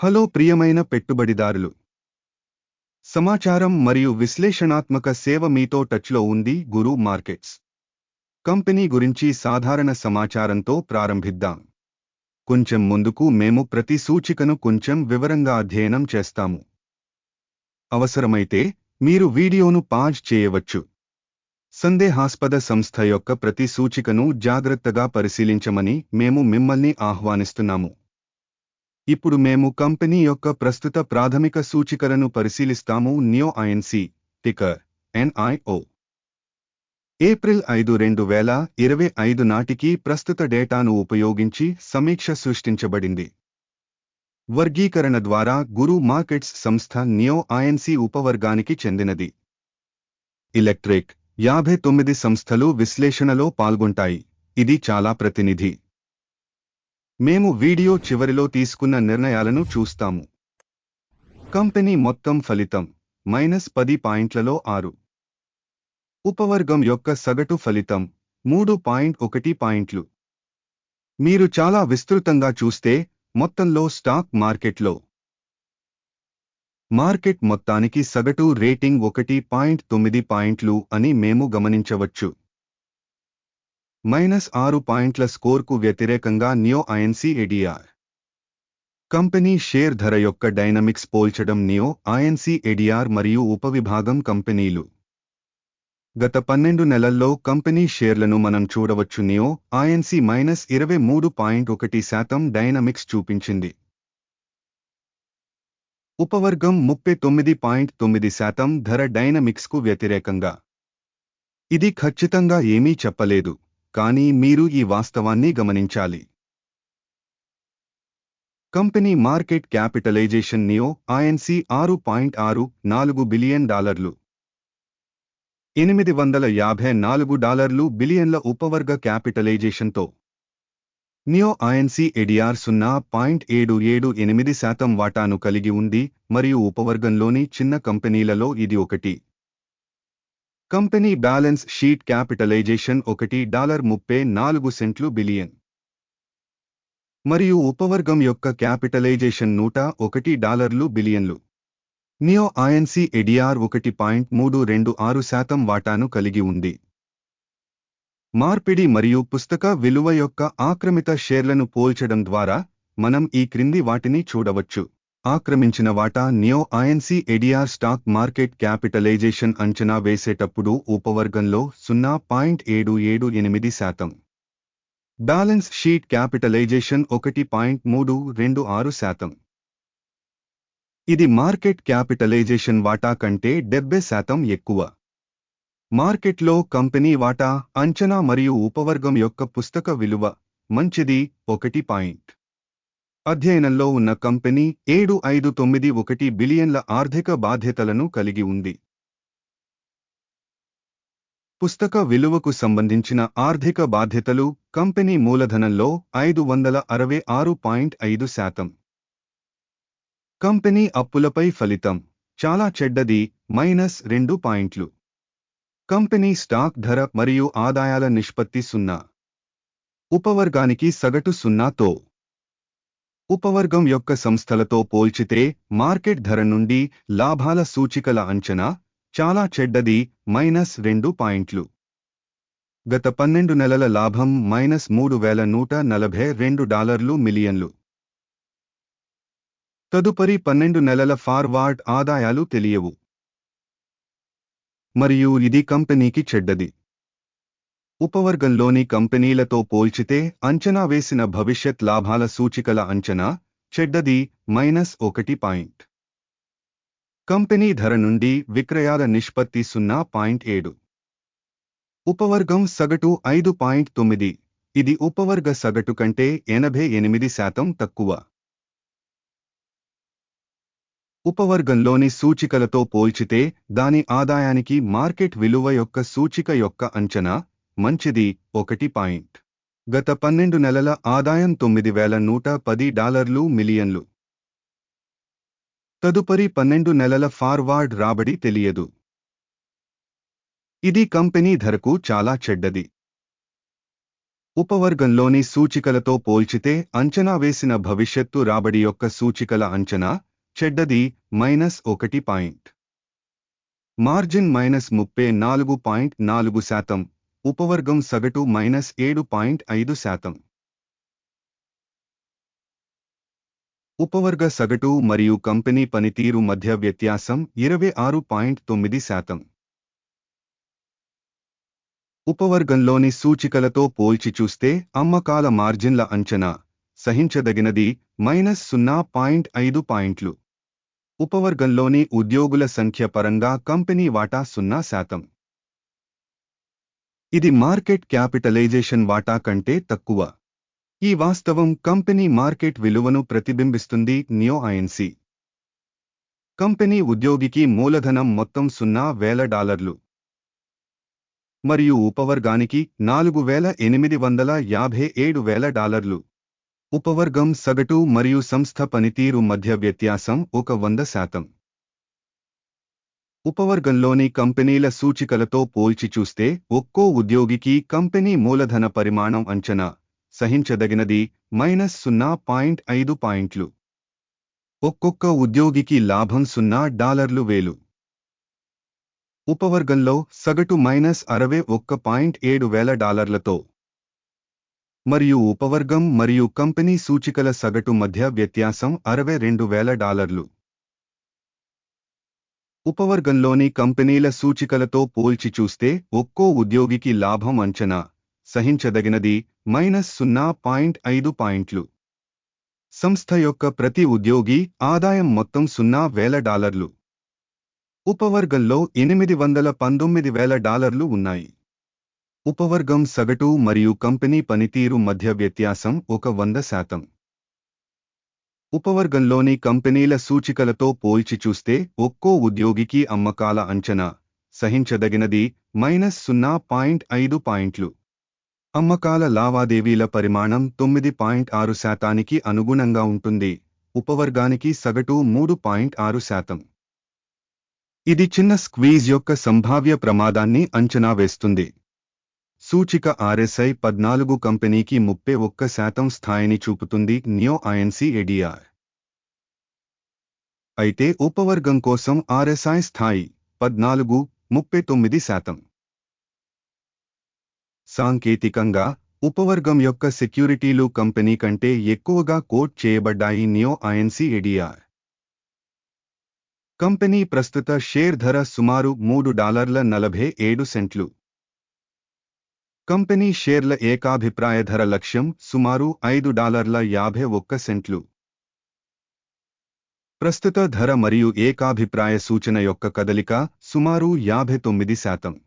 Hello ప్రియమైన పెట్టుబడిదారులు. సమాచారం మరియు విశ్లేషణాత్మక సేవ మీతో టచ్లో ఉంది గురు మార్కెట్స్. కంపెనీ గురించి సాధారణ సమాచారంతో ప్రారంభిద్దాం. కొంచెం ముందుకు మేము ప్రతి సూచికను కొంచెం వివరంగా అధ్యయనం చేస్తాము. అవసరమైతే మీరు వీడియోను పాజ్ చేయవచ్చు. సందేహాస్పద సంస్థ యొక్క ప్రతి సూచికను జాగ్రత్తగా పరిశీలించమని మేము మిమ్మల్ని ఆహ్వానిస్తున్నాము. ఇప్పుడు మేము కంపెనీ యొక్క ప్రస్తుత ప్రాథమిక సూచికలను పరిశీలిస్తాము. New INC ticker NIO April ఐదు రెండు వేల ఇరవై ఐదు నాటికి ప్రస్తుత డేటాను ఉపయోగించి సమీక్ష సృష్టించబడింది. వర్గీకరణ ద్వారా గురు మార్కెట్స్ సంస్థ నియో ఐఎన్సి ఉపవర్గానికి చెందినది. ఎలక్ట్రిక్ యాభై తొమ్మిది సంస్థలు విశ్లేషణలో పాల్గొంటాయి. ఇది చాలా ప్రతినిధి. మేము వీడియో చివరిలో తీసుకున్న నిర్ణయాలను చూస్తాము. కంపెనీ మొత్తం ఫలితం మైనస్ పది పాయింట్లలో ఆరు. ఉపవర్గం యొక్క సగటు ఫలితం మూడు పాయింట్ ఒకటి పాయింట్లు. మీరు చాలా విస్తృతంగా చూస్తే మొత్తంలో స్టాక్ మార్కెట్లో. మార్కెట్ మొత్తానికి సగటు రేటింగ్ ఒకటి పాయింట్ తొమ్మిది పాయింట్లు అని మేము గమనించవచ్చు. మైనస్ ఆరు పాయింట్ల స్కోర్కు వ్యతిరేకంగా NIO INC ADR company share ధర యొక్క డైనమిక్స్ పోల్చడం నియో ఐఎన్సీ ఎడిఆర్ మరియు ఉపవిభాగం కంపెనీలు. గత పన్నెండు నెలల్లో కంపెనీ షేర్లను మనం చూడవచ్చు నియో ఐఎన్సీ మైనస్ ఇరవై మూడు పాయింట్ ఒకటి శాతం డైనమిక్స్ చూపించింది. ఉపవర్గం ముప్పై తొమ్మిది పాయింట్ తొమ్మిది శాతం ధర డైనమిక్స్కు వ్యతిరేకంగా. ఇది ఖచ్చితంగా ఏమీ చెప్పలేదు. కానీ మీరు ఈ వాస్తవాన్ని గమనించాలి. Company market capitalization NIO INC ఆరు పాయింట్ ఆరు నాలుగు బిలియన్ డాలర్లు. ఎనిమిది వందల యాభై నాలుగు డాలర్లు బిలియన్ల ఉపవర్గ క్యాపిటలైజేషన్తో. నియో ఐఎన్సి ఎడిఆర్ సున్నా పాయింట్ ఏడు ఏడు ఎనిమిది శాతం వాటాను కలిగి ఉంది మరియు ఉపవర్గంలోని చిన్న కంపెనీలలో ఇది ఒకటి. కంపెనీ బ్యాలెన్స్ షీట్ క్యాపిటలైజేషన్ ఒకటి డాలర్ ముప్పై నాలుగు సెంట్లు బిలియన్. మరియు ఉపవర్గం యొక్క క్యాపిటలైజేషన్ నూట ఒకటి డాలర్లు బిలియన్లు. నియో ఐఎన్సి ఎడిఆర్ ఒకటి పాయింట్ మూడు రెండు ఆరు శాతం వాటాను కలిగి ఉంది. మార్పిడి మరియు పుస్తక విలువ యొక్క ఆక్రమిత షేర్లను పోల్చడం ద్వారా మనం ఈ క్రింది వాటిని చూడవచ్చు. ఆక్రమించిన వాటా NIO INC ADR stock market capitalization అంచనా వేసేటప్పుడు ఉపవర్గంలో సున్నా పాయింట్ ఏడు ఏడు ఎనిమిది శాతం. బ్యాలెన్స్ షీట్ క్యాపిటలైజేషన్ ఒకటి పాయింట్ మూడు రెండు ఆరు శాతం. ఇది మార్కెట్ క్యాపిటలైజేషన్ వాటా కంటే డెబ్బై శాతం ఎక్కువ. మార్కెట్లో కంపెనీ వాటా అంచనా మరియు ఉపవర్గం యొక్క పుస్తక విలువ మంచిది ఒకటి పాయింట్ అధ్యయనంలో ఉన్న కంపెనీ ఏడు ఐదు తొమ్మిది ఒకటి బిలియన్ల ఆర్థిక బాధ్యతలను కలిగి ఉంది. పుస్తక విలువకు సంబంధించిన ఆర్థిక బాధ్యతలు కంపెనీ మూలధనంలో ఐదు వందల అరవై ఆరు పాయింట్ ఐదు శాతం. కంపెనీ అప్పులపై ఫలితం చాలా చెడ్డది మైనస్ రెండు పాయింట్లు. కంపెనీ స్టాక్ ధర మరియు ఆదాయాల నిష్పత్తి సున్నా. ఉపవర్గానికి సగటు సున్నాతో ఉపవర్గం యొక్క సంస్థలతో పోల్చితే మార్కెట్ ధర నుండి లాభాల సూచికల అంచనా చాలా చెడ్డది మైనస్ రెండు పాయింట్లు. గత పన్నెండు నెలల లాభం మైనస్ మూడు వేల నూట నలభై రెండు డాలర్లు మిలియన్లు. తదుపరి పన్నెండు నెలల ఫార్వార్డ్ ఆదాయాలు తెలియవు. మరియు ఇది కంపెనీకి చెడ్డది. ఉపవర్గంలోని కంపెనీలతో పోల్చితే అంచనా వేసిన భవిష్యత్ లాభాల సూచికల అంచనా చెడ్డది మైనస్ ఒకటి పాయింట్. కంపెనీ ధర నుండి విక్రయాల నిష్పత్తి సున్నా పాయింట్ ఏడు. ఉపవర్గం సగటు ఐదు పాయింట్ తొమ్మిది. ఇది ఉపవర్గ సగటు కంటే ఎనభై ఎనిమిది శాతం తక్కువ. ఉపవర్గంలోని సూచికలతో పోల్చితే దాని ఆదాయానికి మార్కెట్ విలువ యొక్క సూచిక యొక్క అంచనా మంచిది ఒకటి పాయింట్. గత పన్నెండు నెలల ఆదాయం తొమ్మిది వేల నూట పది డాలర్లు మిలియన్లు. తదుపరి పన్నెండు నెలల ఫార్వార్డ్ రాబడి తెలియదు. ఇది కంపెనీ ధరకు చాలా చెడ్డది. ఉపవర్గంలోని సూచికలతో పోల్చితే అంచనా వేసిన భవిష్యత్తు రాబడి యొక్క సూచికల అంచనా చెడ్డది మైనస్ ఒకటి పాయింట్. మార్జిన్ మైనస్ ముప్పై నాలుగు పాయింట్ నాలుగు శాతం. ఉపవర్గం సగటు మైనస్ ఏడు పాయింట్ ఐదు శాతం. ఉపవర్గ సగటు మరియు కంపెనీ పనితీరు మధ్య వ్యత్యాసం ఇరవై ఆరు పాయింట్ తొమ్మిది శాతం. ఉపవర్గంలోని సూచికలతో పోల్చి చూస్తే అమ్మకాల మార్జిన్ల అంచనా సహించదగినది మైనస్ సున్నా పాయింట్ ఐదు పాయింట్లు. ఉపవర్గంలోని ఉద్యోగుల సంఖ్య పరంగా కంపెనీ వాటా సున్నా శాతం. ఇది మార్కెట్ క్యాపిటలైజేషన్ వాటా కంటే తక్కువ. ఈ వాస్తవం కంపెనీ మార్కెట్ విలువను ప్రతిబింబిస్తుంది నియో ఐఎన్సి. కంపెనీ ఉద్యోగికి మూలధనం మొత్తం సున్నా వేల డాలర్లు. మరియు ఉపవర్గానికి నాలుగు వేల ఎనిమిది వందల యాభై ఏడు వేల డాలర్లు. ఉపవర్గం సగటు మరియు సంస్థ పనితీరు మధ్య వ్యత్యాసం ఒక వంద శాతం. ఉపవర్గంలోని కంపెనీల సూచికలతో పోల్చి చూస్తే ఒక్కో ఉద్యోగికి కంపెనీ మూలధన పరిమాణం అంచనా సహించదగినది మైనస్ సున్నా పాయింట్ ఐదు పాయింట్లు. ఒక్కొక్క ఉద్యోగికి లాభం సున్నా డాలర్లు వేలు. ఉపవర్గంలో సగటు మైనస్ అరవై ఒక్క పాయింట్ ఏడు వేల డాలర్లతో. మరియు ఉపవర్గం మరియు కంపెనీ సూచికల సగటు మధ్య వ్యత్యాసం అరవై రెండు వేల డాలర్లు. ఉపవర్గంలోని కంపెనీల సూచికలతో పోల్చి చూస్తే ఒక్కో ఉద్యోగికి లాభం అంచనా సహించదగినది మైనస్ సున్నా పాయింట్ ఐదు పాయింట్లు. సంస్థ యొక్క ప్రతి ఉద్యోగి ఆదాయం మొత్తం సున్నా వేల డాలర్లు. ఉపవర్గంలో ఎనిమిది వందల పంతొమ్మిది వేల డాలర్లు ఉన్నాయి. ఉపవర్గం సగటు మరియు కంపెనీ పనితీరు మధ్య వ్యత్యాసం ఒక వంద శాతం. ఉపవర్గంలోని కంపెనీల సూచికలతో పోల్చి చూస్తే ఒక్కో ఉద్యోగికి అమ్మకాల అంచనా సహించదగినది మైనస్ సున్నా పాయింట్ ఐదు పాయింట్లు. అమ్మకాల లావాదేవీల పరిమాణం తొమ్మిది పాయింట్ ఆరు శాతానికి అనుగుణంగా ఉంటుంది. ఉపవర్గానికి సగటు మూడు పాయింట్ ఆరు శాతం. ఇది చిన్న స్క్వీజ్ యొక్క సంభావ్య ప్రమాదాన్ని అంచనా వేస్తుంది. సూచిక ఆర్ఎస్ఐ పద్నాలుగు కంపెనీకి ముప్పై ఒక్క శాతం స్థాయిని చూపుతుంది నియో ఐఎన్సీ ఎడిఆర్. అయితే ఉపవర్గం కోసం ఆర్ఎస్ఐ స్థాయి పద్నాలుగు ముప్పై తొమ్మిది శాతం. సాంకేతికంగా ఉపవర్గం యొక్క సెక్యూరిటీలు కంపెనీ కంటే ఎక్కువగా కోట్ చేయబడ్డాయి నియో ఐఎన్సీ ఎడిఆర్. కంపెనీ ప్రస్తుత షేర్ ధర సుమారు మూడు డాలర్ల నలభై ఏడు సెంట్లు. కంపెనీ షేర్ల ఏకాభిప్రాయ ధర లక్ష్యం సుమారు ఐదు డాలర్ల యాభై ఒక్క సెంట్లు. ప్రస్తుత ధర మరియు ఏకాభిప్రాయ సూచన యొక్క కదలిక సుమారు యాభై తొమ్మిది శాతం.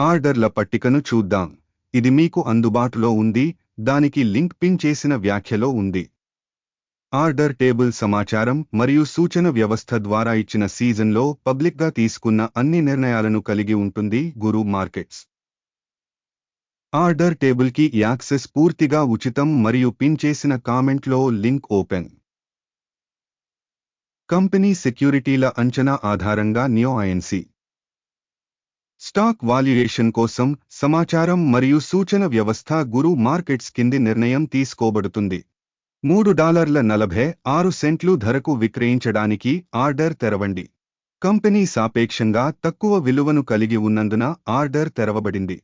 ఆర్డర్ల పట్టికను చూద్దాం. ఇది మీకు అందుబాటులో ఉంది. దానికి లింక్ పిన్ చేసిన వ్యాఖ్యలో ఉంది. ఆర్డర్ టేబుల్ సమాచారం మరియు సూచన వ్యవస్థ ద్వారా ఇచ్చిన సీజన్లో పబ్లిక్గా తీసుకున్న అన్ని నిర్ణయాలను కలిగి ఉంటుంది గురు మార్కెట్స్. ఆర్డర్ టేబుల్కి యాక్సెస్ పూర్తిగా ఉచితం మరియు పిన్ చేసిన కామెంట్లో లింక్ ఓపెన్. కంపెనీ సెక్యూరిటీల అంచనా ఆధారంగా నియోఆఎన్సి స్టాక్ వాల్యుయేషన్ కోసం సమాచారం మరియు సూచన వ్యవస్థ గురు మార్కెట్స్ కింది నిర్ణయం తీసుకోబడుతుంది. మూడు డాలర్ల నలభై ఆరు సెంట్లు ధరకు విక్రయించడానికి ఆర్డర్ తెరవండి. కంపెనీ సాపేక్షంగా తక్కువ విలువను కలిగి ఉన్నందున ఆర్డర్ తెరవబడింది.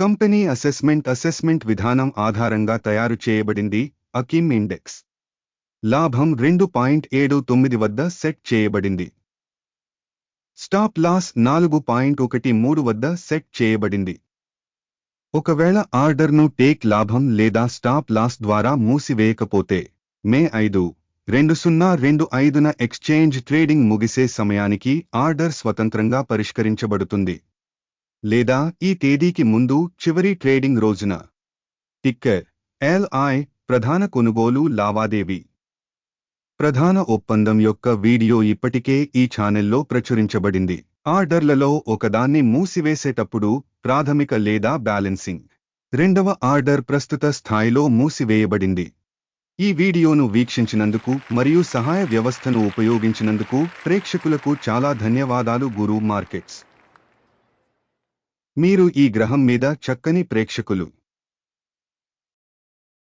కంపెనీ అసెస్మెంట్ అసెస్మెంట్ విధానం ఆధారంగా తయారు చేయబడింది అకిమ్ ఇండెక్స్. లాభం రెండు పాయింట్ ఏడు తొమ్మిది వద్ద సెట్ చేయబడింది. స్టాప్ లాస్ నాలుగు పాయింట్ ఒకటి మూడు వద్ద సెట్ చేయబడింది. ఒకవేళ ఆర్డర్ను టేక్ లాభం లేదా స్టాప్ లాస్ ద్వారా మూసివేయకపోతే మే ఐదు రెండు సున్నా రెండు ఐదున ఎక్స్చేంజ్ ట్రేడింగ్ ముగిసే సమయానికి ఆర్డర్ స్వతంత్రంగా పరిష్కరించబడుతుంది. లేదా ఈ తేదీకి ముందు చివరి ట్రేడింగ్ రోజున. టిక్కర్ ఎల్ఐ ప్రధాన కొనుగోలు లావాదేవీ. ప్రధాన ఒప్పందం యొక్క వీడియో ఇప్పటికే ఈ ఛానెల్లో ప్రచురించబడింది. ఆర్డర్లలో ఒకదాన్ని మూసివేసేటప్పుడు ప్రాథమిక లేదా బ్యాలెన్సింగ్. రెండవ ఆర్డర్ ప్రస్తుత స్థాయిలో మూసివేయబడింది. ఈ వీడియోను వీక్షించినందుకు మరియు సహాయ వ్యవస్థను ఉపయోగించినందుకు ప్రేక్షకులకు చాలా ధన్యవాదాలు గురు మార్కెట్స్. మీరు ఈ గ్రహం మీద చక్కని ప్రేక్షకులు.